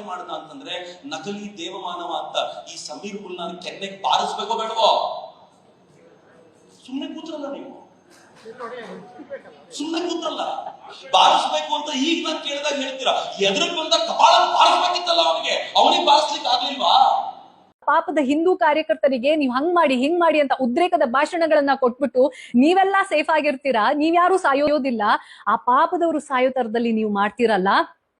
Qualify ಮಾಡ್ದ ಅಂತಂದ್ರೆ ನಕಲಿ ದೇವಮಾನವ ಅಂತ. ಈ ಸಮೀರ್ ಮುಲ್ಲಾನ್ ಕೆನ್ನೆಗೆ ಬಾರಿಸ್ಬೇಕೋ ಬೇಡವೋ? ಸುಮ್ಮನೆ ಕೂತ್ರಲ್ಲ ನೀವು. ಸುಮ್ಮನೆ ಕೂತ್ರಲ್ಲ. ಬಾರಿಸ್ಬೇಕು ಅಂತ ಈಗ ನಾನು ಕೇಳಿದಾಗ ಹೇಳ್ತೀರಾ? ಎದುರಿಗೆ ಬಂದ ಕಪಾಳ ಬಾರಿಸ್ಬೇಕಿತ್ತಲ್ಲ ಅವನಿಗೆ. ಅವನಿಗೆ ಬಾರಿಸ್ಲಿಕ್ಕೆ ಆಗ್ಲಿಲ್ವಾ? ಪಾಪದ ಹಿಂದೂ ಕಾರ್ಯಕರ್ತರಿಗೆ ನೀವು ಹಂಗ್ ಮಾಡಿ, ಹಿಂಗ್ ಮಾಡಿ ಅಂತ ಉದ್ರೇಕದ ಭಾಷಣಗಳನ್ನ ಕೊಟ್ಬಿಟ್ಟು ನೀವೆಲ್ಲ ಸೇಫ್ ಆಗಿರ್ತೀರಾ? ನೀವ್ಯಾರು ಸಾಯೋದಿಲ್ಲ. ಆ ಪಾಪದವರು ಸಾಯೋ ತರದಲ್ಲಿ ನೀವು ಮಾಡ್ತೀರಲ್ಲ?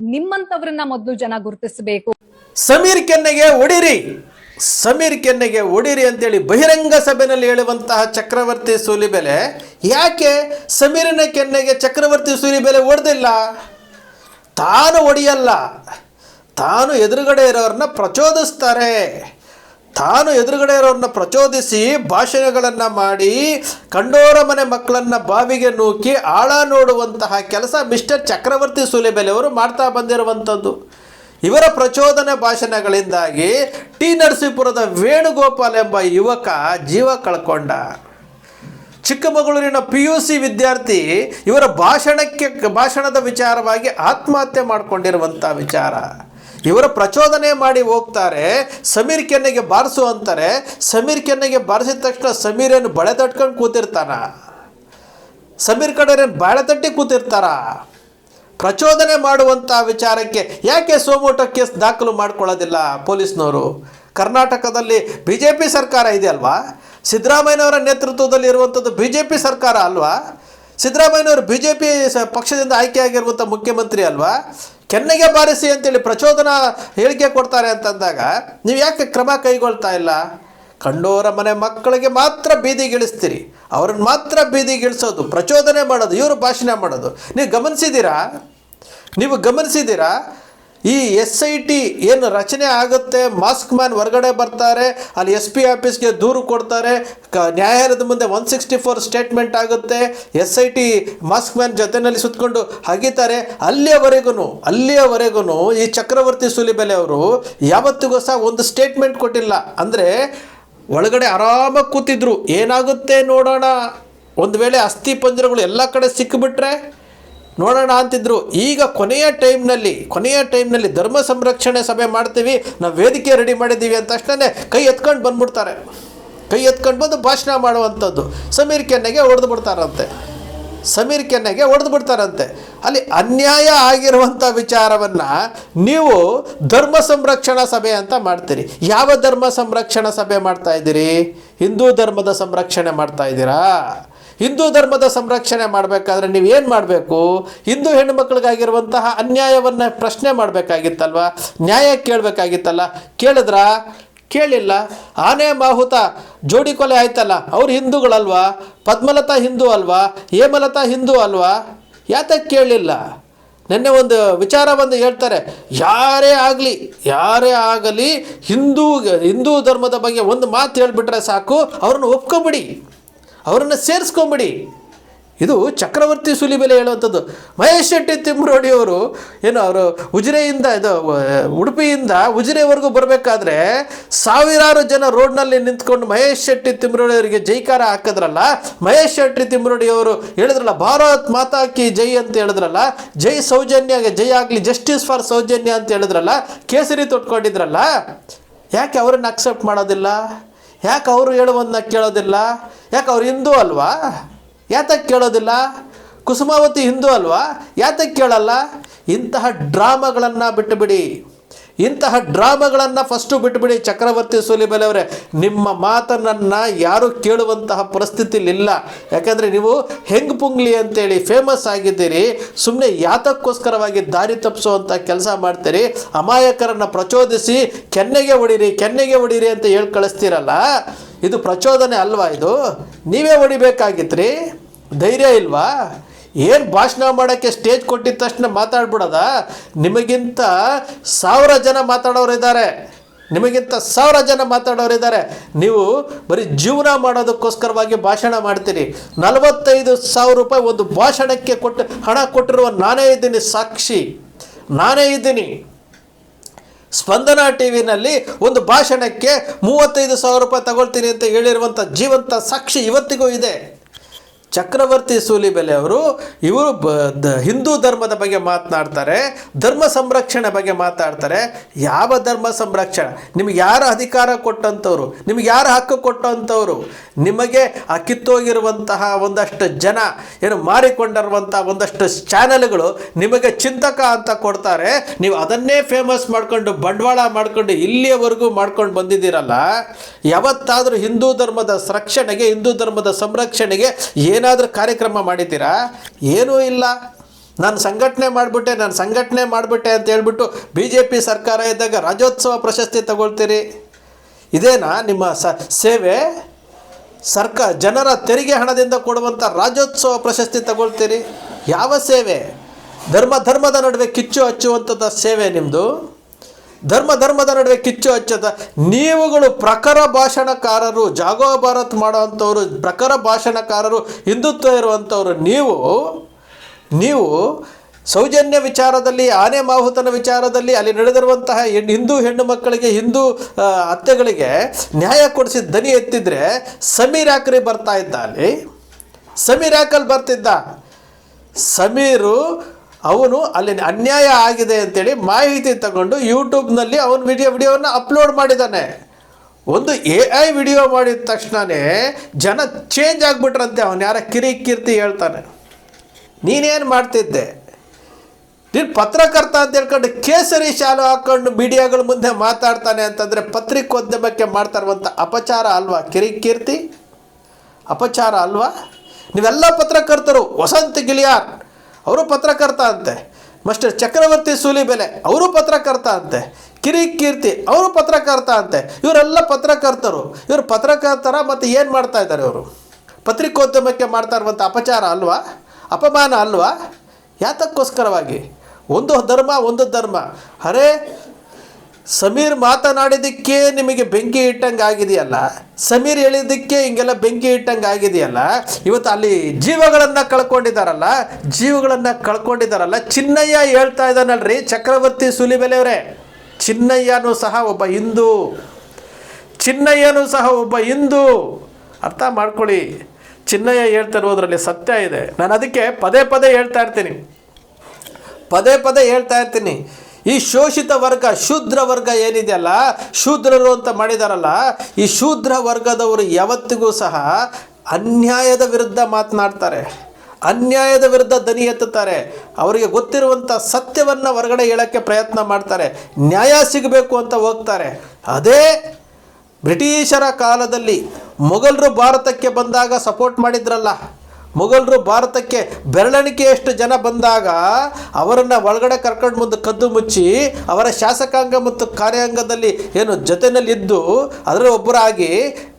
ನಿಮ್ಮಂತವ್ರನ್ನ ಮೊದಲು ಜನ ಗುರುತಿಸಬೇಕು. ಸಮೀರ್ ಕೆನ್ನೆಗೆ ಒಡಿರಿ. ಸಮೀರ್ ಕೆನ್ನೆಗೆ ಒಡಿರಿ ಅಂತೇಳಿ ಬಹಿರಂಗ ಸಭೆಯಲ್ಲಿ ಹೇಳುವಂತಹ ಚಕ್ರವರ್ತಿ ಸೂಲಿಬೆಲೆ. ಯಾಕೆ? ಸಮೀರಿನ ಕೆನ್ನೆಗೆ ಚಕ್ರವರ್ತಿ ಸೂಲಿಬೆಲೆ ಒಡೆದಿಲ್ಲ. ತಾನು ಒಡೆಯಲ್ಲ. ತಾನು ಎದುರುಗಡೆ ಇರೋರನ್ನ ಪ್ರಚೋದಿಸ್ತಾರೆ. ತಾನು ಎದುರುಗಡೆ ಇರೋರನ್ನ ಪ್ರಚೋದಿಸಿ ಭಾಷಣಗಳನ್ನು ಮಾಡಿ ಕಂಡೋರ ಮನೆ ಮಕ್ಕಳನ್ನ ಬಾವಿಗೆ ನೂಕಿ ಆಳ ನೋಡುವಂತಹ ಕೆಲಸ ಮಿಸ್ಟರ್ ಚಕ್ರವರ್ತಿ ಸೂಲಿಬೆಲೆ ಅವರು ಮಾಡ್ತಾ ಬಂದಿರುವಂಥದ್ದು. ಇವರ ಪ್ರಚೋದನೆ ಭಾಷಣಗಳಿಂದಾಗಿ ಟಿ ನರಸೀಪುರದ ವೇಣುಗೋಪಾಲ್ ಎಂಬ ಯುವಕ ಜೀವ ಕಳ್ಕೊಂಡ. ಚಿಕ್ಕಮಗಳೂರಿನ ಪಿ ಯು ಸಿ ವಿದ್ಯಾರ್ಥಿ ಇವರ ಭಾಷಣಕ್ಕೆ ಭಾಷಣದ ವಿಚಾರವಾಗಿ ಆತ್ಮಹತ್ಯೆ ಮಾಡಿಕೊಂಡಿರುವಂಥ ವಿಚಾರ. ಇವರ ಪ್ರಚೋದನೆ ಮಾಡಿ ಹೋಗ್ತಾರೆ. ಸಮೀರ್ ಕೆನ್ನೆಗೆ ಬಾರಿಸು ಅಂತಾರೆ. ಸಮೀರ್ ಕೆನ್ನೆಗೆ ಬಾರಿಸಿದ ತಕ್ಷಣ ಸಮೀರೇನು ಬಳೆ ತಟ್ಕೊಂಡು ಕೂತಿರ್ತಾನ? ಸಮೀರ್ ಕಡೆರೇನು ಬಾಳೆ ತಟ್ಟಿ ಕೂತಿರ್ತಾರ? ಪ್ರಚೋದನೆ ಮಾಡುವಂಥ ವಿಚಾರಕ್ಕೆ ಯಾಕೆ ಸೋಮೋಟ ಕೇಸ್ ದಾಖಲು ಮಾಡ್ಕೊಳ್ಳೋದಿಲ್ಲ ಪೊಲೀಸ್ನವರು? ಕರ್ನಾಟಕದಲ್ಲಿ ಬಿ ಜೆ ಪಿ ಸರ್ಕಾರ ಇದೆಯಲ್ವಾ? ಸಿದ್ದರಾಮಯ್ಯನವರ ನೇತೃತ್ವದಲ್ಲಿ ಇರುವಂಥದ್ದು ಬಿ ಜೆ ಪಿ ಸರ್ಕಾರ ಅಲ್ವಾ? ಸಿದ್ದರಾಮಯ್ಯನವರು ಬಿ ಜೆ ಪಿ ಪಕ್ಷದಿಂದ ಆಯ್ಕೆಯಾಗಿರುವಂಥ ಮುಖ್ಯಮಂತ್ರಿ ಅಲ್ವಾ? ಕೆನ್ನೆಗೆ ಬಾರಿಸಿ ಅಂತೇಳಿ ಪ್ರಚೋದನಾ ಹೇಳಿಕೆ ಕೊಡ್ತಾರೆ ಅಂತಂದಾಗ ನೀವು ಯಾಕೆ ಕ್ರಮ ಕೈಗೊಳ್ತಾ ಇಲ್ಲ? ಕಂಡೋರ ಮನೆ ಮಕ್ಕಳಿಗೆ ಮಾತ್ರ ಬೀದಿಗಿಳಿಸ್ತೀರಿ ಅವ್ರನ್ನ ಮಾತ್ರ ಬೀದಿಗಿಳಿಸೋದು ಪ್ರಚೋದನೆ ಮಾಡೋದು, ಇವರು ಭಾಷಣ ಮಾಡೋದು. ನೀವು ಗಮನಿಸಿದ್ದೀರಾ? ನೀವು ಗಮನಿಸಿದ್ದೀರಾ? ಈ ಎಸ್ ಐ ಟಿ ಏನು ರಚನೆ ಆಗುತ್ತೆ? ಮಾಸ್ಕ್ ಮ್ಯಾನ್ ಹೊರಗಡೆ ಬರ್ತಾರೆ, ಅಲ್ಲಿ ಎಸ್ ಪಿ ಆಫೀಸ್ಗೆ ದೂರು ಕೊಡ್ತಾರೆ, ಕ ನ್ಯಾಯಾಲಯದ ಮುಂದೆ ಒನ್ ಸಿಕ್ಸ್ಟಿ ಫೋರ್ ಸ್ಟೇಟ್ಮೆಂಟ್ ಆಗುತ್ತೆ, S I T mask man ಜೊತೆಯಲ್ಲಿ ಸುತ್ತಕೊಂಡು ಹಗಿತಾರೆ. ಅಲ್ಲಿಯವರೆಗೂ ಅಲ್ಲಿಯವರೆಗೂ ಈ ಚಕ್ರವರ್ತಿ ಸುಲಿಬೆಲೆ ಅವರು ಯಾವತ್ತಿಗೂ ಸಹ ಒಂದು ಸ್ಟೇಟ್ಮೆಂಟ್ ಕೊಟ್ಟಿಲ್ಲ. ಅಂದರೆ ಒಳಗಡೆ ಆರಾಮಾಗಿ ಕೂತಿದ್ರು. ಏನಾಗುತ್ತೆ ನೋಡೋಣ. ಒಂದು ವೇಳೆ ಅಸ್ಥಿ ಪಂಜರಗಳು ಎಲ್ಲ ಕಡೆ ಸಿಕ್ಕಿಬಿಟ್ರೆ ನೋಡೋಣ ಅಂತಿದ್ರು. ಈಗ ಕೊನೆಯ ಟೈಮ್ನಲ್ಲಿ ಕೊನೆಯ ಟೈಮ್ನಲ್ಲಿ ಧರ್ಮ ಸಂರಕ್ಷಣೆ ಸಭೆ ಮಾಡ್ತೀವಿ. ನಾವು ವೇದಿಕೆ ರೆಡಿ ಮಾಡಿದ್ದೀವಿ ಅಂತ ತಕ್ಷಣ ಕೈ ಎತ್ಕೊಂಡು ಬಂದ್ಬಿಡ್ತಾರೆ. ಕೈ ಎತ್ಕೊಂಡು ಬಂದು ಭಾಷಣ ಮಾಡುವಂಥದ್ದು. ಸಮೀರ್ ಕೆನ್ನೆಗೆ ಹೊಡೆದು ಬಿಡ್ತಾರಂತೆ. ಸಮೀರ್ ಕೆನ್ನೆಗೆ ಹೊಡೆದು ಬಿಡ್ತಾರಂತೆ. ಅಲ್ಲಿ ಅನ್ಯಾಯ ಆಗಿರುವಂಥ ವಿಚಾರವನ್ನು ನೀವು ಧರ್ಮ ಸಂರಕ್ಷಣಾ ಸಭೆ ಅಂತ ಮಾಡ್ತೀರಿ. ಯಾವ ಧರ್ಮ ಸಂರಕ್ಷಣಾ ಸಭೆ ಮಾಡ್ತಾ ಇದ್ದೀರಿ? ಹಿಂದೂ ಧರ್ಮದ ಸಂರಕ್ಷಣೆ ಮಾಡ್ತಾ ಇದ್ದೀರಾ? ಹಿಂದೂ ಧರ್ಮದ ಸಂರಕ್ಷಣೆ ಮಾಡಬೇಕಾದ್ರೆ ನೀವು ಏನು ಮಾಡಬೇಕು? ಹಿಂದೂ ಹೆಣ್ಣುಮಕ್ಳಿಗಾಗಿರುವಂತಹ ಅನ್ಯಾಯವನ್ನು ಪ್ರಶ್ನೆ ಮಾಡಬೇಕಾಗಿತ್ತಲ್ವ? ನ್ಯಾಯ ಕೇಳಬೇಕಾಗಿತ್ತಲ್ಲ? ಕೇಳಿದ್ರಾ? ಕೇಳಿಲ್ಲ. ಆನೆ ಮಾಹುತ ಜೋಡಿ ಕೊಲೆ ಆಯ್ತಲ್ಲ, ಅವ್ರು ಹಿಂದೂಗಳಲ್ವಾ? ಪದ್ಮಲತಾ ಹಿಂದೂ ಅಲ್ವಾ? ಹೇಮಲತಾ ಹಿಂದೂ ಅಲ್ವಾ? ಯಾತಕ್ಕೆ ಕೇಳಲಿಲ್ಲ ನಿನ್ನೆ ಒಂದು ವಿಚಾರ ಬಂದು ಹೇಳ್ತಾರೆ, ಯಾರೇ ಆಗಲಿ ಯಾರೇ ಆಗಲಿ ಹಿಂದೂ ಹಿಂದೂ ಧರ್ಮದ ಬಗ್ಗೆ ಒಂದು ಮಾತು ಹೇಳಿಬಿಟ್ರೆ ಸಾಕು, ಅವ್ರನ್ನ ಒಪ್ಕೊಂಬಿಡಿ. ಅವರನ್ನು ಸೇರಿಸ್ಕೊಂಬಿಡಿ. ಇದು ಚಕ್ರವರ್ತಿ ಸುಲಿಬೆಲೆ ಹೇಳುವಂಥದ್ದು. ಮಹೇಶ್ ಶೆಟ್ಟಿ ತಿಮ್ಮರೋಡಿಯವರು ಏನು ಅವರು ಉಜಿರೆಯಿಂದ ಇದು ಉಡುಪಿಯಿಂದ ಉಜಿರೆವರೆಗೂ ಬರಬೇಕಾದ್ರೆ ಸಾವಿರಾರು ಜನ ರೋಡ್ನಲ್ಲಿ ನಿಂತ್ಕೊಂಡು ಮಹೇಶ್ ಶೆಟ್ಟಿ ತಿಮ್ಮರೋಡಿಯವರಿಗೆ ಜೈಕಾರ ಹಾಕಿದ್ರಲ್ಲ, ಮಹೇಶ್ ಶೆಟ್ಟಿ ತಿಮ್ಮರೋಡಿಯವರು ಹೇಳಿದ್ರಲ್ಲ, ಭಾರತ್ ಮಾತಾ ಕಿ ಜೈ ಅಂತ ಹೇಳಿದ್ರಲ್ಲ, ಜೈ ಸೌಜನ್ಯ ಜೈ ಆಗಲಿ, ಜಸ್ಟಿಸ್ ಫಾರ್ ಸೌಜನ್ಯ ಅಂತ ಹೇಳಿದ್ರಲ್ಲ, ಕೇಸರಿ ತೊಟ್ಕೊಂಡಿದ್ರಲ್ಲ, ಯಾಕೆ ಅವರನ್ನು ಅಕ್ಸೆಪ್ಟ್ ಮಾಡೋದಿಲ್ಲ? ಯಾಕೆ ಅವರು ಹೇಳುವುದನ್ನ ಕೇಳೋದಿಲ್ಲ? ಯಾಕೆ ಅವ್ರು ಹಿಂದೂ ಅಲ್ವಾ? ಯಾತಕ್ಕೆ ಕೇಳೋದಿಲ್ಲ? ಕುಸುಮಾವತಿ ಹಿಂದೂ ಅಲ್ವಾ? ಯಾತಕ್ಕೆ ಕೇಳಲ್ಲ? ಇಂತಹ ಡ್ರಾಮಾಗಳನ್ನು ಬಿಟ್ಟುಬಿಡಿ ಇಂತಹ ಡ್ರಾಮಾಗಳನ್ನು ಫಸ್ಟು ಬಿಟ್ಬಿಡಿ ಚಕ್ರವರ್ತಿ ಸೂಲಿಬೆಲೆ ಅವರೇ. ನಿಮ್ಮ ಮಾತನ್ನು ಯಾರು ಕೇಳುವಂತಹ ಪರಿಸ್ಥಿತಿಲಿಲ್ಲ. ಯಾಕಂದರೆ ನೀವು ಹೆಂಗ್ ಪುಂಗ್ಲಿ ಅಂತೇಳಿ ಫೇಮಸ್ ಆಗಿದ್ದೀರಿ ಸುಮ್ಮನೆ ಯಾತಕ್ಕೋಸ್ಕರವಾಗಿ ದಾರಿ ತಪ್ಪಿಸುವಂಥ ಕೆಲಸ ಮಾಡ್ತೀರಿ, ಅಮಾಯಕರನ್ನು ಪ್ರಚೋದಿಸಿ ಕೆನ್ನೆಗೆ ಹೊಡೀರಿ ಕೆನ್ನೆಗೆ ಹೊಡೀರಿ ಅಂತ ಹೇಳಿ ಕಳಿಸ್ತೀರಲ್ಲ. ಇದು ಪ್ರಚೋದನೆ ಅಲ್ವಾ ಇದು? ನೀವೇ ಹೊಡಿಬೇಕಾಗಿತ್ರಿ? ಧೈರ್ಯ ಇಲ್ವಾ? ಏನು ಭಾಷಣ ಮಾಡೋಕ್ಕೆ ಸ್ಟೇಜ್ ಕೊಟ್ಟಿದ ತಕ್ಷಣ ಮಾತಾಡ್ಬಿಡೋದ? ನಿಮಗಿಂತ ಸಾವಿರ ಜನ ಮಾತಾಡೋರು ಇದ್ದಾರೆ. ನಿಮಗಿಂತ ಸಾವಿರ ಜನ ಮಾತಾಡೋರು ಇದ್ದಾರೆ. ನೀವು ಬರೀ ಜೀವನ ಮಾಡೋದಕ್ಕೋಸ್ಕರವಾಗಿ ಭಾಷಣ ಮಾಡ್ತೀರಿ. ನಲವತ್ತೈದು ಸಾವಿರ ರೂಪಾಯಿ ಒಂದು ಭಾಷಣಕ್ಕೆ ಕೊಟ್ಟು ಹಣ ಕೊಟ್ಟಿರುವ ನಾನೇ ಇದ್ದೀನಿ ಸಾಕ್ಷಿ. ನಾನೇ ಇದ್ದೀನಿ. ಸ್ಪಂದನ ಟಿ ವಿನಲ್ಲಿ ಒಂದು ಭಾಷಣಕ್ಕೆ ಮೂವತ್ತೈದು ಸಾವಿರ ರೂಪಾಯಿ ತಗೊಳ್ತೀನಿ ಅಂತ ಹೇಳಿರುವಂಥ ಜೀವಂತ ಸಾಕ್ಷಿ ಇವತ್ತಿಗೂ ಇದೆ. ಚಕ್ರವರ್ತಿ ಸೂಲಿಬೆಲೆ ಅವರು ಇವರು ಹಿಂದೂ ಧರ್ಮದ ಬಗ್ಗೆ ಮಾತನಾಡ್ತಾರೆ, ಧರ್ಮ ಸಂರಕ್ಷಣೆ ಬಗ್ಗೆ ಮಾತಾಡ್ತಾರೆ ಯಾವ ಧರ್ಮ ಸಂರಕ್ಷಣೆ? ನಿಮಗೆ ಯಾರು ಅಧಿಕಾರ ಕೊಟ್ಟಂಥವ್ರು? ನಿಮಗೆ ಯಾರು ಹಕ್ಕು ಕೊಟ್ಟಂಥವ್ರು? ನಿಮಗೆ ಆ ಕಿತ್ತೋಗಿರುವಂತಹ ಒಂದಷ್ಟು ಜನ, ಏನು ಮಾರಿಕೊಂಡಿರುವಂಥ ಒಂದಷ್ಟು ಚಾನೆಲ್ಗಳು ನಿಮಗೆ ಚಿಂತಕ ಅಂತ ಕೊಡ್ತಾರೆ. ನೀವು ಅದನ್ನೇ ಫೇಮಸ್ ಮಾಡ್ಕೊಂಡು, ಬಂಡವಾಳ ಮಾಡ್ಕೊಂಡು ಇಲ್ಲಿಯವರೆಗೂ ಮಾಡ್ಕೊಂಡು ಬಂದಿದ್ದೀರಲ್ಲ, ಯಾವತ್ತಾದರೂ ಹಿಂದೂ ಧರ್ಮದ ರಕ್ಷಣೆಗೆ ಹಿಂದೂ ಧರ್ಮದ ಸಂರಕ್ಷಣೆಗೆ ಏನಾದರೂ ಕಾರ್ಯಕ್ರಮ ಮಾಡಿದ್ದೀರಾ? ಏನೂ ಇಲ್ಲ. ನಾನು ಸಂಘಟನೆ ಮಾಡಿಬಿಟ್ಟೆ, ನಾನು ಸಂಘಟನೆ ಮಾಡಿಬಿಟ್ಟೆ ಅಂತ ಹೇಳ್ಬಿಟ್ಟು ಬಿ ಜೆ ಪಿ ಸರ್ಕಾರ ಇದ್ದಾಗ ರಾಜ್ಯೋತ್ಸವ ಪ್ರಶಸ್ತಿ ತಗೊಳ್ತೀರಿ. ಇದೇನಾ ನಿಮ್ಮ ಸ, ಸೇವೆ? ಸರ್ಕಾರ ಜನರ ತೆರಿಗೆ ಹಣದಿಂದ ಕೊಡುವಂಥ ರಾಜ್ಯೋತ್ಸವ ಪ್ರಶಸ್ತಿ ತಗೊಳ್ತೀರಿ. ಯಾವ ಸೇವೆ? ಧರ್ಮ, ಧರ್ಮದ ನಡುವೆ ಕಿಚ್ಚು ಹಚ್ಚುವಂಥದ್ದು ಸೇವೆ ನಿಮ್ಮದು ಧರ್ಮ ಧರ್ಮದ ನಡುವೆ ಕಿಚ್ಚು ಹಚ್ಚದ ನೀವುಗಳು ಪ್ರಖರ ಭಾಷಣಕಾರರು, ಜಾಗೋ ಭಾರತ್ ಮಾಡೋವಂಥವ್ರು, ಪ್ರಖರ ಭಾಷಣಕಾರರು, ಹಿಂದುತ್ವ ಇರುವಂಥವ್ರು, ನೀವು ನೀವು ಸೌಜನ್ಯ ವಿಚಾರದಲ್ಲಿ, ಆನೆ ಮಾಹುತನ ವಿಚಾರದಲ್ಲಿ ಅಲ್ಲಿ ನಡೆದಿರುವಂತಹ ಹಿಂದೂ ಹೆಣ್ಣು ಮಕ್ಕಳಿಗೆ, ಹಿಂದೂ ಅತ್ತೆಗಳಿಗೆ ನ್ಯಾಯ ಕೊಡಿಸಿ ದನಿ ಎತ್ತಿದ್ರೆ ಸಮೀರ್ ಬರ್ತಾ ಇದ್ದ ಅಲ್ಲಿ? ಸಮೀರ್ ಬರ್ತಿದ್ದ? ಸಮೀರು ಅವನು ಅಲ್ಲಿ ಅನ್ಯಾಯ ಆಗಿದೆ ಅಂತೇಳಿ ಮಾಹಿತಿ ತಗೊಂಡು ಯೂಟ್ಯೂಬ್ನಲ್ಲಿ ಅವನು ವಿಡಿಯೋ ವಿಡಿಯೋವನ್ನು ಅಪ್ಲೋಡ್ ಮಾಡಿದ್ದಾನೆ. ಒಂದು ಎ ಐ ವಿಡಿಯೋ ಮಾಡಿದ ತಕ್ಷಣವೇ ಜನ ಚೇಂಜ್ ಆಗಿಬಿಟ್ರಂತೆ. ಅವನು ಯಾರ ಕಿರಿ ಕೀರ್ತಿ ಹೇಳ್ತಾನೆ. ನೀನೇನು ಮಾಡ್ತಿದ್ದೆ? ನೀನು ಪತ್ರಕರ್ತ ಅಂತ ಹೇಳ್ಕೊಂಡು ಕೇಸರಿ ಶಾಲು ಹಾಕೊಂಡು ಮೀಡಿಯಾಗಳ ಮುಂದೆ ಮಾತಾಡ್ತಾನೆ ಅಂತಂದರೆ ಪತ್ರಿಕೋದ್ಯಮಕ್ಕೆ ಮಾಡ್ತಾ ಇರುವಂಥ ಅಪಚಾರ ಅಲ್ವಾ? ಕಿರಿ ಕೀರ್ತಿ? ಅಪಚಾರ ಅಲ್ವಾ? ನೀವೆಲ್ಲ ಪತ್ರಕರ್ತರು, ವಸಂತ ಗಿಳಿಯಾರ್. ಅವರು ಪತ್ರಕರ್ತ ಅಂತೆ. ಮಾಸ್ಟರ್ ಚಕ್ರವರ್ತಿ ಸೂಲಿಬೆಲೆ ಅವರು ಪತ್ರಕರ್ತ ಅಂತೆ. ಕಿರಿ ಕೀರ್ತಿ, ಅವರು ಪತ್ರಕರ್ತ ಅಂತೆ. ಇವರೆಲ್ಲ ಪತ್ರಕರ್ತರು. ಇವರು ಪತ್ರಕರ್ತರ ಮತ್ತು ಏನು ಮಾಡ್ತಾ ಇದ್ದಾರೆ ಇವರು? ಪತ್ರಿಕೋದ್ಯಮಕ್ಕೆ ಮಾಡ್ತಾ ಇರುವಂಥ ಅಪಚಾರ ಅಲ್ವಾ? ಅಪಮಾನ ಅಲ್ವಾ? ಯಾತಕ್ಕೋಸ್ಕರವಾಗಿ? ಒಂದು ಧರ್ಮ ಒಂದು ಧರ್ಮ. ಅರೇ ಸಮೀರ್ ಮಾತನಾಡಿದ್ದಕ್ಕೆ ನಿಮಗೆ ಬೆಂಕಿ ಇಟ್ಟಂಗೆ ಆಗಿದೆಯಲ್ಲ? ಸಮೀರ್ ಹೇಳಿದ್ದಕ್ಕೆ ಹಿಂಗೆಲ್ಲ ಬೆಂಕಿ ಇಟ್ಟಂಗೆ ಆಗಿದೆಯಲ್ಲ? ಇವತ್ತು ಅಲ್ಲಿ ಜೀವಗಳನ್ನು ಕಳ್ಕೊಂಡಿದ್ದಾರಲ್ಲ ಜೀವಗಳನ್ನು ಕಳ್ಕೊಂಡಿದ್ದಾರಲ್ಲ, ಚಿನ್ನಯ್ಯ ಹೇಳ್ತಾ ಇದ್ದಾನಲ್ರಿ, ಚಕ್ರವರ್ತಿ ಸುಲಿಬೆಲೆಯವರೇ. ಚಿನ್ನಯ್ಯನೂ ಸಹ ಒಬ್ಬ ಹಿಂದೂ. ಚಿನ್ನಯ್ಯನೂ ಸಹ ಒಬ್ಬ ಹಿಂದೂ. ಅರ್ಥ ಮಾಡ್ಕೊಳ್ಳಿ. ಚಿನ್ನಯ್ಯ ಹೇಳ್ತಾ ಇರೋದ್ರಲ್ಲಿ ಸತ್ಯ ಇದೆ. ನಾನು ಅದಕ್ಕೆ ಪದೇ ಪದೇ ಹೇಳ್ತಾ ಇರ್ತೀನಿ. ಪದೇ ಪದೇ ಹೇಳ್ತಾ ಇರ್ತೀನಿ. ಈ ಶೋಷಿತ ವರ್ಗ, ಶೂದ್ರ ವರ್ಗ ಏನಿದೆಯಲ್ಲ, ಶೂದ್ರರು ಅಂತ ಮಾಡಿದಾರಲ್ಲ, ಈ ಶೂದ್ರ ವರ್ಗದವರು ಯಾವತ್ತಿಗೂ ಸಹ ಅನ್ಯಾಯದ ವಿರುದ್ಧ ಮಾತನಾಡ್ತಾರೆ, ಅನ್ಯಾಯದ ವಿರುದ್ಧ ದನಿ ಎತ್ತುತ್ತಾರೆ. ಅವರಿಗೆ ಗೊತ್ತಿರುವಂಥ ಸತ್ಯವನ್ನು ಹೊರಗಡೆ ಹೇಳೋಕ್ಕೆ ಪ್ರಯತ್ನ ಮಾಡ್ತಾರೆ, ನ್ಯಾಯ ಸಿಗಬೇಕು ಅಂತ ಹೋಗ್ತಾರೆ. ಅದೇ ಬ್ರಿಟಿಷರ ಕಾಲದಲ್ಲಿ ಮೊಘಲರು ಭಾರತಕ್ಕೆ ಬಂದಾಗ ಸಪೋರ್ಟ್ ಮಾಡಿದ್ರಲ್ಲ ಮೊಘಲರು ಭಾರತಕ್ಕೆ ಬೆರಳೆಣಿಕೆಯಷ್ಟು ಜನ ಬಂದಾಗ ಅವರನ್ನು ಒಳಗಡೆ ಕರ್ಕೊಂಡು ಮುಂದೆ ಕದ್ದು ಮುಚ್ಚಿ ಅವರ ಶಾಸಕಾಂಗ ಮತ್ತು ಕಾರ್ಯಾಂಗದಲ್ಲಿ ಏನು ಜೊತೆಯಲ್ಲಿದ್ದು ಅದರ ಒಬ್ಬರಾಗಿ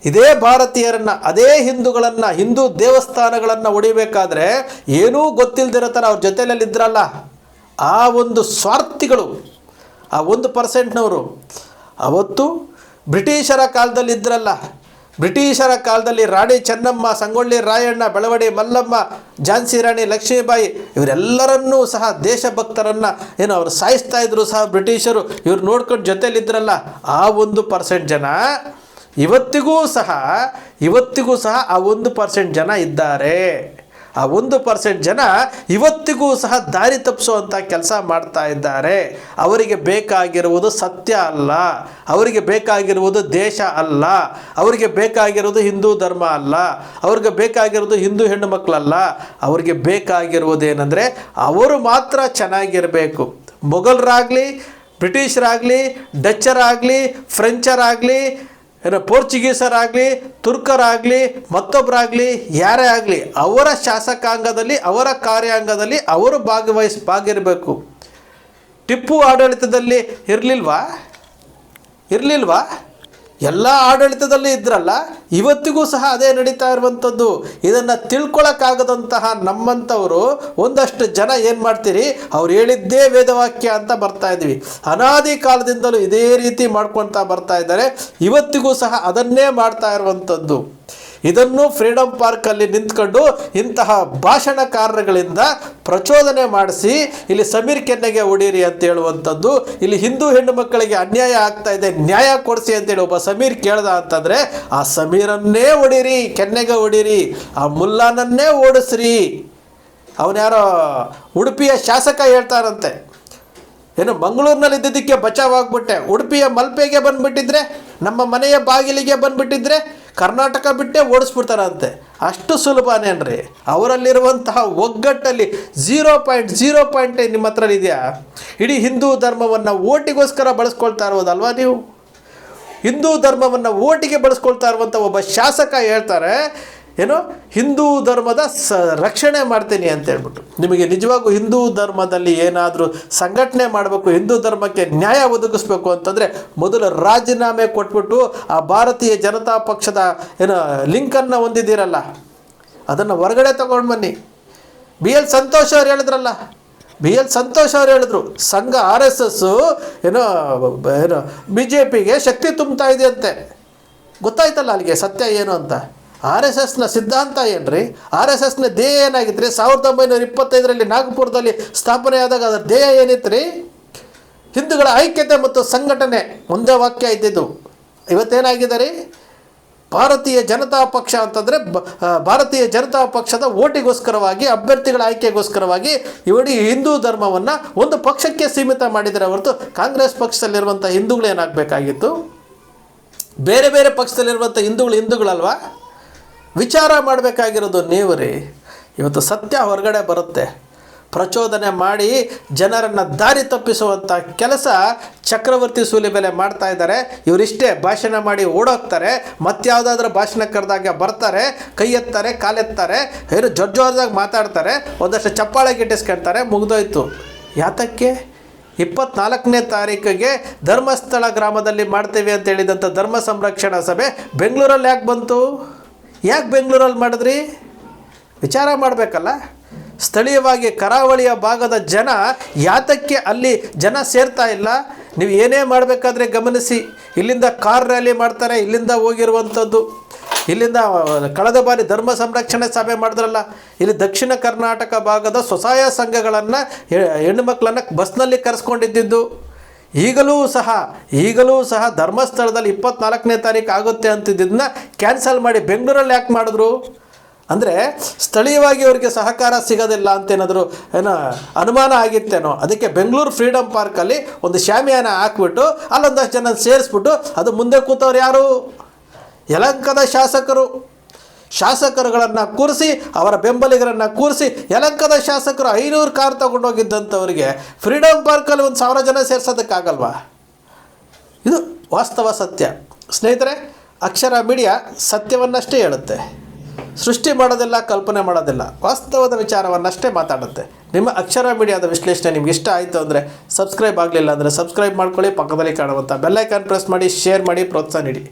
ಇದೇ ಭಾರತೀಯರನ್ನು, ಅದೇ ಹಿಂದೂಗಳನ್ನು, ಹಿಂದೂ ದೇವಸ್ಥಾನಗಳನ್ನು ಹೊಡಿಬೇಕಾದ್ರೆ ಏನೂ ಗೊತ್ತಿಲ್ಲದಿರೋ ಥರ ಅವ್ರ ಜೊತೆಯಲ್ಲಿ ಇದ್ರಲ್ಲ. ಆ ಒಂದು ಸ್ವಾರ್ಥಿಗಳು, ಆ ಒಂದು ಪರ್ಸೆಂಟ್ನವರು ಅವತ್ತು ಬ್ರಿಟಿಷರ ಕಾಲದಲ್ಲಿ ಇದ್ರಲ್ಲ. ಬ್ರಿಟಿಷರ ಕಾಲದಲ್ಲಿ ರಾಣಿ ಚೆನ್ನಮ್ಮ, ಸಂಗೊಳ್ಳಿ ರಾಯಣ್ಣ, ಬೆಳವಡಿ ಮಲ್ಲಮ್ಮ, ಝಾನ್ಸಿ ರಾಣಿ ಲಕ್ಷ್ಮೀಬಾಯಿ ಇವರೆಲ್ಲರನ್ನೂ ಸಹ ದೇಶಭಕ್ತರನ್ನು ಏನು ಅವರು ಸಾಯಿಸ್ತಾ ಇದ್ರು ಸಹ ಬ್ರಿಟಿಷರು. ಇವ್ರು ನೋಡ್ಕೊಂಡು ಜೊತೆಯಲ್ಲಿದ್ದರಲ್ಲ ಆ ಒಂದು ಪರ್ಸೆಂಟ್ ಜನ ಇವತ್ತಿಗೂ ಸಹ ಇವತ್ತಿಗೂ ಸಹ ಆ ಒಂದು ಪರ್ಸೆಂಟ್ ಜನ ಇದ್ದಾರೆ. ಆ ಒಂದು ಪರ್ಸೆಂಟ್ ಜನ ಇವತ್ತಿಗೂ ಸಹ ದಾರಿ ತಪ್ಪಿಸುವಂಥ ಕೆಲಸ ಮಾಡ್ತಾ ಇದ್ದಾರೆ. ಅವರಿಗೆ ಬೇಕಾಗಿರುವುದು ಸತ್ಯ ಅಲ್ಲ. ಅವರಿಗೆ ಬೇಕಾಗಿರುವುದು ದೇಶ ಅಲ್ಲ. ಅವರಿಗೆ ಬೇಕಾಗಿರುವುದು ಹಿಂದೂ ಧರ್ಮ ಅಲ್ಲ. ಅವ್ರಿಗೆ ಬೇಕಾಗಿರೋದು ಹಿಂದೂ ಹೆಣ್ಣು ಮಕ್ಕಳಲ್ಲ. ಅವರಿಗೆ ಬೇಕಾಗಿರುವುದೇನೆಂದರೆ ಅವರು ಮಾತ್ರ ಚೆನ್ನಾಗಿರಬೇಕು. ಮೊಘಲರಾಗಲಿ, ಬ್ರಿಟಿಷರಾಗಲಿ, ಡಚ್ಚರಾಗಲಿ, ಫ್ರೆಂಚರಾಗಲಿ ಏನು ಪೋರ್ಚುಗೀಸರಾಗಲಿ, ತುರ್ಕರಾಗಲಿ ಮತ್ತೊಬ್ಬರಾಗಲಿ ಯಾರೇ ಆಗಲಿ, ಅವರ ಶಾಸಕಾಂಗದಲ್ಲಿ, ಅವರ ಕಾರ್ಯಾಂಗದಲ್ಲಿ ಅವರು ಭಾಗವಹಿಸ್, ಭಾಗಿರಬೇಕು. ಟಿಪ್ಪು ಆಡಳಿತದಲ್ಲಿ ಇರಲಿಲ್ವಾ? ಇರಲಿಲ್ವಾ? ಎಲ್ಲ ಆಡಳಿತದಲ್ಲಿ ಇದ್ರಲ್ಲ, ಇವತ್ತಿಗೂ ಸಹ ಅದೇ ನಡೀತಾ ಇರುವಂಥದ್ದು. ಇದನ್ನು ತಿಳ್ಕೊಳಕ್ಕಾಗದಂತಹ ನಮ್ಮಂಥವರು ಒಂದಷ್ಟು ಜನ ಏನು ಮಾಡ್ತೀರಿ, ಅವ್ರು ಹೇಳಿದ್ದೇ ವೇದವಾಕ್ಯ ಅಂತ ಬರ್ತಾ ಇದ್ವಿ. ಅನಾದಿ ಕಾಲದಿಂದಲೂ ಇದೇ ರೀತಿ ಮಾಡ್ಕೊತಾ ಬರ್ತಾ ಇದ್ದಾರೆ. ಇವತ್ತಿಗೂ ಸಹ ಅದನ್ನೇ ಮಾಡ್ತಾ ಇರುವಂಥದ್ದು. ಇದನ್ನು ಫ್ರೀಡಮ್ ಪಾರ್ಕಲ್ಲಿ ನಿಂತ್ಕೊಂಡು ಇಂತಹ ಭಾಷಣಕಾರರುಗಳಿಂದ ಪ್ರಚೋದನೆ ಮಾಡಿಸಿ, ಇಲ್ಲಿ ಸಮೀರ್ ಕೆನ್ನೆಗೆ ಹೊಡೀರಿ ಅಂತ ಹೇಳುವಂಥದ್ದು, ಇಲ್ಲಿ ಹಿಂದೂ ಹೆಣ್ಣು ಮಕ್ಕಳಿಗೆ ಅನ್ಯಾಯ ಆಗ್ತಾ ಇದೆ, ನ್ಯಾಯ ಕೊಡಿಸಿ ಅಂತೇಳಿ ಒಬ್ಬ ಸಮೀರ್ ಕೇಳ್ದ ಅಂತಂದರೆ, ಆ ಸಮೀರನ್ನೇ ಹೊಡೀರಿ ಕೆನ್ನೆಗೆ ಹೊಡೀರಿ ಆ ಮುಲ್ಲಾನನ್ನೇ ಓಡಿಸ್ರಿ. ಅವನ್ಯಾರೋ ಉಡುಪಿಯ ಶಾಸಕ ಹೇಳ್ತಾರಂತೆ. ಏನು ಮಂಗಳೂರಿನಲ್ಲಿ ಇದ್ದಿದ್ದಕ್ಕೆ ಬಚಾವಾಗ್ಬಿಟ್ಟೆ ಉಡುಪಿಯ ಮಲ್ಪೆಗೆ ಬಂದ್ಬಿಟ್ಟಿದ್ರೆ, ನಮ್ಮ ಮನೆಯ ಬಾಗಿಲಿಗೆ ಬಂದ್ಬಿಟ್ಟಿದ್ರೆ ಕರ್ನಾಟಕ ಬಿಟ್ಟೇ ಓಡಿಸ್ಬಿಡ್ತಾರಂತೆ. ಅಷ್ಟು ಸುಲಭನೇನ್ರಿ ಅವರಲ್ಲಿರುವಂತಹ ಒಗ್ಗಟ್ಟಲ್ಲಿ ಝೀರೋ ಪಾಯಿಂಟ್ ಝೀರೋ ಪಾಯಿಂಟ್ ನಿಮ್ಮ ಹತ್ರ ಇದೆಯಾ? ಇಡೀ ಹಿಂದೂ ಧರ್ಮವನ್ನು ಓಟಿಗೋಸ್ಕರ ಬಳಸ್ಕೊಳ್ತಾ ಇರೋದಲ್ವಾ ನೀವು? ಹಿಂದೂ ಧರ್ಮವನ್ನು ಓಟಿಗೆ ಬಳಸ್ಕೊಳ್ತಾ ಇರುವಂಥ ಒಬ್ಬ ಶಾಸಕ ಹೇಳ್ತಾರೆ ಏನು ಹಿಂದೂ ಧರ್ಮದ ಸ ರಕ್ಷಣೆ ಮಾಡ್ತೀನಿ ಅಂತ ಹೇಳ್ಬಿಟ್ಟು. ನಿಮಗೆ ನಿಜವಾಗೂ ಹಿಂದೂ ಧರ್ಮದಲ್ಲಿ ಏನಾದರೂ ಸಂಘಟನೆ ಮಾಡಬೇಕು, ಹಿಂದೂ ಧರ್ಮಕ್ಕೆ ನ್ಯಾಯ ಒದಗಿಸ್ಬೇಕು ಅಂತಂದರೆ ಮೊದಲು ರಾಜೀನಾಮೆ ಕೊಟ್ಬಿಟ್ಟು ಆ ಭಾರತೀಯ ಜನತಾ ಪಕ್ಷದ ಏನು ಲಿಂಕನ್ನು ಹೊಂದಿದ್ದೀರಲ್ಲ, ಅದನ್ನು ಹೊರಗಡೆ ತಗೊಂಡು ಬನ್ನಿ. ಬಿ ಎಲ್ ಸಂತೋಷ್ ಅವ್ರು ಹೇಳಿದ್ರಲ್ಲ, ಬಿ ಎಲ್ ಸಂತೋಷ್ ಅವ್ರು ಹೇಳಿದ್ರು, ಸಂಘ ಆರ್ ಎಸ್ ಎಸ್ಸು ಏನೋ ಏನೋ ಬಿ ಜೆ ಪಿಗೆ ಶಕ್ತಿ ತುಂಬ್ತಾ ಇದೆ ಅಂತೆ. ಗೊತ್ತಾಯ್ತಲ್ಲ ಅಲ್ಲಿಗೆ ಸತ್ಯ ಏನು ಅಂತ? ಆರ್ ಎಸ್ ಎಸ್ನ ಸಿದ್ಧಾಂತ ಏನ್ರಿ? ಆರ್ ಎಸ್ ಎಸ್ನ ಧ್ಯೇಯ ಏನಾಗಿತ್ತು ರೀ ಸಾವಿರದ ಒಂಬೈನೂರ ಇಪ್ಪತ್ತೈದರಲ್ಲಿ ನಾಗಪುರದಲ್ಲಿ ಸ್ಥಾಪನೆ ಆದಾಗ ಅದರ ಧ್ಯೇಯ ಏನಿತ್ತು ರೀ ಹಿಂದೂಗಳ ಐಕ್ಯತೆ ಮತ್ತು ಸಂಘಟನೆ ಒಂದೇ ವಾಕ್ಯ ಇದ್ದಿದ್ದು. ಇವತ್ತೇನಾಗಿದೆ ರೀ ಭಾರತೀಯ ಜನತಾ ಪಕ್ಷ ಅಂತಂದರೆ ಭಾರತೀಯ ಜನತಾ ಪಕ್ಷದ ಓಟಿಗೋಸ್ಕರವಾಗಿ, ಅಭ್ಯರ್ಥಿಗಳ ಆಯ್ಕೆಗೋಸ್ಕರವಾಗಿ ಇವಡಿ ಹಿಂದೂ ಧರ್ಮವನ್ನು ಒಂದು ಪಕ್ಷಕ್ಕೆ ಸೀಮಿತ ಮಾಡಿದರೆ ಹೊರತು ಕಾಂಗ್ರೆಸ್ ಪಕ್ಷದಲ್ಲಿರುವಂಥ ಹಿಂದೂಗಳೇನಾಗಬೇಕಾಗಿತ್ತು? ಬೇರೆ ಬೇರೆ ಪಕ್ಷದಲ್ಲಿರುವಂಥ ಹಿಂದೂಗಳು ಹಿಂದೂಗಳಲ್ವಾ? ವಿಚಾರ ಮಾಡಬೇಕಾಗಿರೋದು ನೀವು ರೀ. ಇವತ್ತು ಸತ್ಯ ಹೊರಗಡೆ ಬರುತ್ತೆ. ಪ್ರಚೋದನೆ ಮಾಡಿ ಜನರನ್ನು ದಾರಿ ತಪ್ಪಿಸುವಂಥ ಕೆಲಸ ಚಕ್ರವರ್ತಿ ಸೂಲಿಬೆಲೆ ಮಾಡ್ತಾ ಇದ್ದಾರೆ. ಇವರಿಷ್ಟೇ ಭಾಷಣ ಮಾಡಿ ಓಡೋಗ್ತಾರೆ. ಮತ್ತಾವುದಾದ್ರೂ ಭಾಷಣ ಕರೆದಾಗ ಬರ್ತಾರೆ, ಕೈ ಎತ್ತಾರೆ ಕಾಲೆತ್ತಾರೆ ಏನು ಜೋರ್ ಜೋರ್ದಾಗಿ ಮಾತಾಡ್ತಾರೆ, ಒಂದಷ್ಟು ಚಪ್ಪಾಳೆ ಗಿಟ್ಟಿಸ್ಕೊಳ್ತಾರೆ ಮುಗ್ದೋಯ್ತು. ಯಾತಕ್ಕೆ? ಇಪ್ಪತ್ನಾಲ್ಕನೇ ತಾರೀಕಿಗೆ ಧರ್ಮಸ್ಥಳ ಗ್ರಾಮದಲ್ಲಿ ಮಾಡ್ತೇವೆ ಅಂತ ಹೇಳಿದಂಥ ಧರ್ಮ ಸಂರಕ್ಷಣಾ ಸಭೆ ಬೆಂಗಳೂರಲ್ಲಿ ಯಾಕೆ ಬಂತು? ಯಾಕೆ ಬೆಂಗಳೂರಲ್ಲಿ ಮಾಡಿದ್ರಿ? ವಿಚಾರ ಮಾಡಬೇಕಲ್ಲ. ಸ್ಥಳೀಯವಾಗಿ ಕರಾವಳಿಯ ಭಾಗದ ಜನ ಯಾತಕ್ಕೆ ಅಲ್ಲಿ ಜನ ಸೇರ್ತಾ ಇಲ್ಲ? ನೀವು ಏನೇ ಮಾಡಬೇಕಾದ್ರೆ ಗಮನಿಸಿ. ಇಲ್ಲಿಂದ ಕಾರ್ ರ್ಯಾಲಿ ಮಾಡ್ತಾರೆ, ಇಲ್ಲಿಂದ ಹೋಗಿರುವಂಥದ್ದು. ಇಲ್ಲಿಂದ ಕಳೆದ ಬಾರಿ ಧರ್ಮ ಸಂರಕ್ಷಣೆ ಸಭೆ ಮಾಡಿದ್ರಲ್ಲ. ಇಲ್ಲಿ ದಕ್ಷಿಣ ಕರ್ನಾಟಕ ಭಾಗದ ಸ್ವಸಹಾಯ ಸಂಘಗಳನ್ನು ಹೆಣ್ಣು ಮಕ್ಕಳನ್ನು ಬಸ್ನಲ್ಲಿ ಕರೆಸ್ಕೊಂಡಿದ್ದಿದ್ದು. ಈಗಲೂ ಸಹ ಈಗಲೂ ಸಹ ಧರ್ಮಸ್ಥಳದಲ್ಲಿ ಇಪ್ಪತ್ನಾಲ್ಕನೇ ತಾರೀಕು ಆಗುತ್ತೆ ಅಂತಿದ್ದನ್ನ ಕ್ಯಾನ್ಸಲ್ ಮಾಡಿ ಬೆಂಗಳೂರಲ್ಲಿ ಯಾಕೆ ಮಾಡಿದ್ರು? ಅಂದರೆ ಸ್ಥಳೀಯವಾಗಿ ಅವರಿಗೆ ಸಹಕಾರ ಸಿಗೋದಿಲ್ಲ ಅಂತೇನಾದರೂ ಏನೋ ಅನುಮಾನ ಆಗಿತ್ತೇನೋ, ಅದಕ್ಕೆ ಬೆಂಗಳೂರು ಫ್ರೀಡಮ್ ಪಾರ್ಕಲ್ಲಿ ಒಂದು ಶಾಮಿಯಾನ ಹಾಕ್ಬಿಟ್ಟು ಅಲ್ಲೊಂದಷ್ಟು ಜನ ಸೇರಿಸ್ಬಿಟ್ಟು ಅದು ಮುಂದೆ ಕೂತವ್ರು ಯಾರು? ಯಲಂಕದ ಶಾಸಕರು. ಶಾಸಕರುಗಳನ್ನು ಕೂರಿಸಿ, ಅವರ ಬೆಂಬಲಿಗರನ್ನು ಕೂರಿಸಿ, ಯಲಂಕದ ಶಾಸಕರು ಐನೂರು ಕಾರ್ ತಗೊಂಡೋಗಿದ್ದಂಥವರಿಗೆ ಫ್ರೀಡಮ್ ಪಾರ್ಕಲ್ಲಿ ಒಂದು ಸಾವಿರ ಜನ ಸೇರ್ಸೋದಕ್ಕಾಗಲ್ವಾ? ಇದು ವಾಸ್ತವ ಸತ್ಯ. ಸ್ನೇಹಿತರೆ, ಅಕ್ಷರ ಮೀಡಿಯಾ ಸತ್ಯವನ್ನಷ್ಟೇ ಹೇಳುತ್ತೆ. ಸೃಷ್ಟಿ ಮಾಡೋದಿಲ್ಲ, ಕಲ್ಪನೆ ಮಾಡೋದಿಲ್ಲ, ವಾಸ್ತವದ ವಿಚಾರವನ್ನಷ್ಟೇ ಮಾತಾಡುತ್ತೆ. ನಿಮ್ಮ ಅಕ್ಷರ ಮೀಡಿಯಾದ ವಿಶ್ಲೇಷಣೆ ನಿಮ್ಗೆ ಇಷ್ಟ ಆಯಿತು ಅಂದರೆ ಸಬ್ಸ್ಕ್ರೈಬ್ ಆಗಲಿಲ್ಲ ಅಂದರೆ ಸಬ್ಸ್ಕ್ರೈಬ್ ಮಾಡ್ಕೊಳ್ಳಿ, ಪಕ್ಕದಲ್ಲಿ ಕಾಣುವಂಥ ಬೆಲ್ಲೈಕಾನ್ ಪ್ರೆಸ್ ಮಾಡಿ, ಶೇರ್ ಮಾಡಿ, ಪ್ರೋತ್ಸಾಹ ನೀಡಿ.